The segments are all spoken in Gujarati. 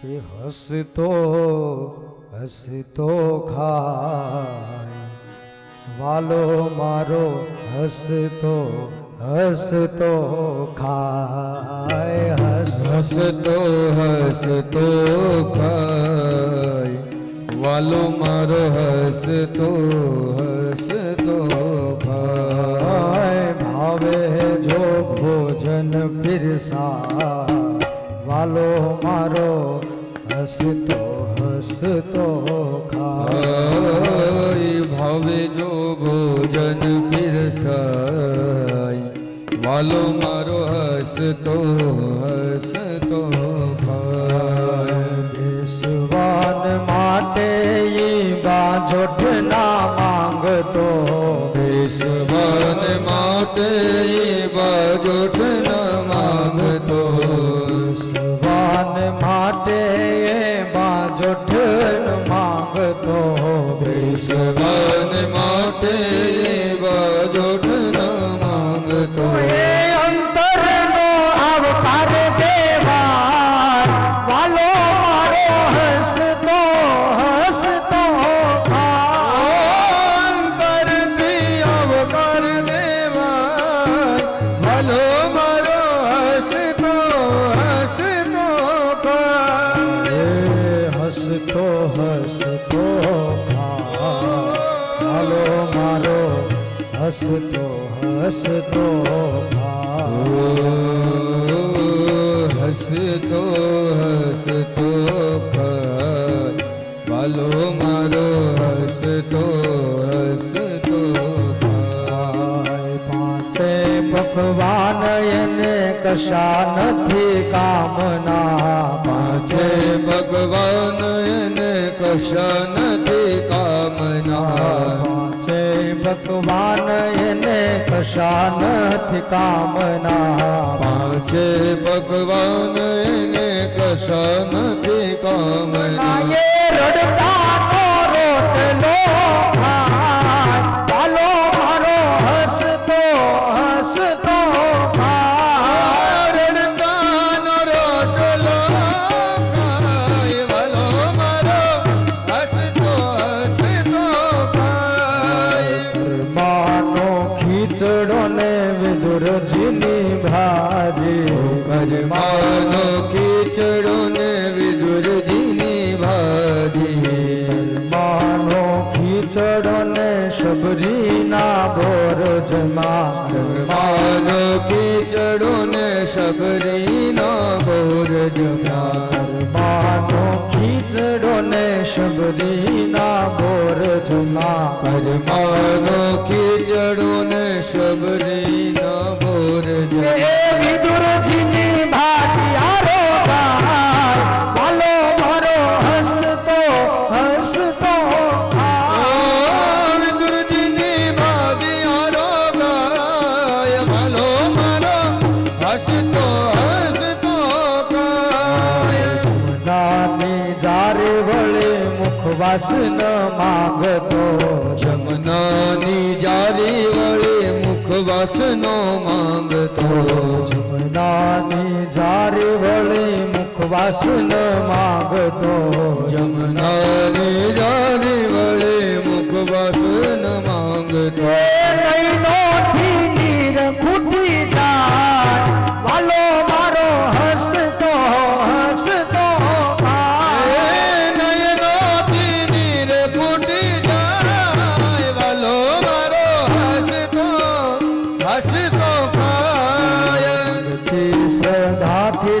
કે હસતો હસતો ખાય. વાલો મારો હસતો હસતો ખાય. હસ હસતો હસતો ખાય. વાલો મારો હસતો હસતો ખાય. ભાવે જો ભોજન પીરસા વાલો મારો હસતો હસતો ખાય. ભાવે જો ભોજન પીરસાય. વાલો મારો હસતો હસતો ખાય. બેસવાન માટે ઈ બાજોઠ ના માંગતો. વિશ્વન માટે બાજોઠ હસતો હસતો હસતો હસતો વાલો મારો હસતો હસતો પાંચે ભગવાન એને કશા નથી કામના. પાંચે ભગવાન એને કશા નથી કામના. ભગવાન એને કશા નથી કામના. પાંચે ભગવાન એને કશા નથી કામના. એ બોરજમાં કરમાનો ખીચડો ને શબરીનો બોર જમા માનો ખીચડો ને શબરીના બોરજમાં કરમાનો ખીચડો ને શબરીનો બોર એ જમા વિદુરજીની વળે મુખવાસ ન માગતો. જમનાની જારી વળે મુખવાસનો માંગતો. જમનાની જારી વળે મુખવાસ ન માગતો. જમનાની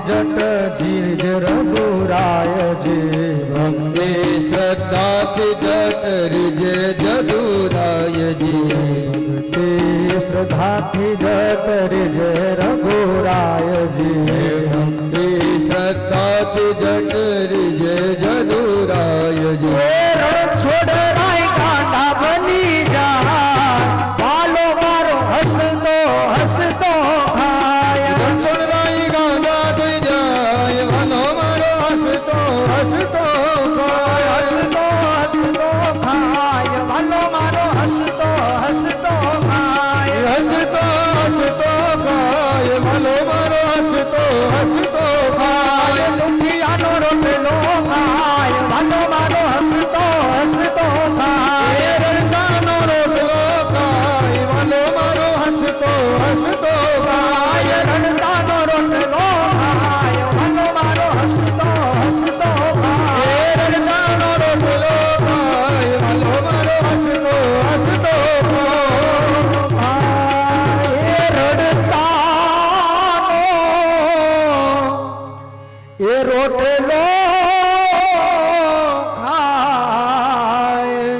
શ્રદ્ધાથી જટ જીજ રઘુરાયજી ભક્તિ શ્રદ્ધાથી જટરીજે જદુરાયજી ભક્તિ શ્રદ્ધાથી જટ રીજે રઘુરાયજી ભક્તિ શ્રદ્ધાથી જટરીજે જદુરાયજી એ રોટલો ખાય.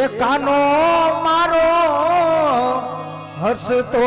એ કાનો મારો હસતો હસતો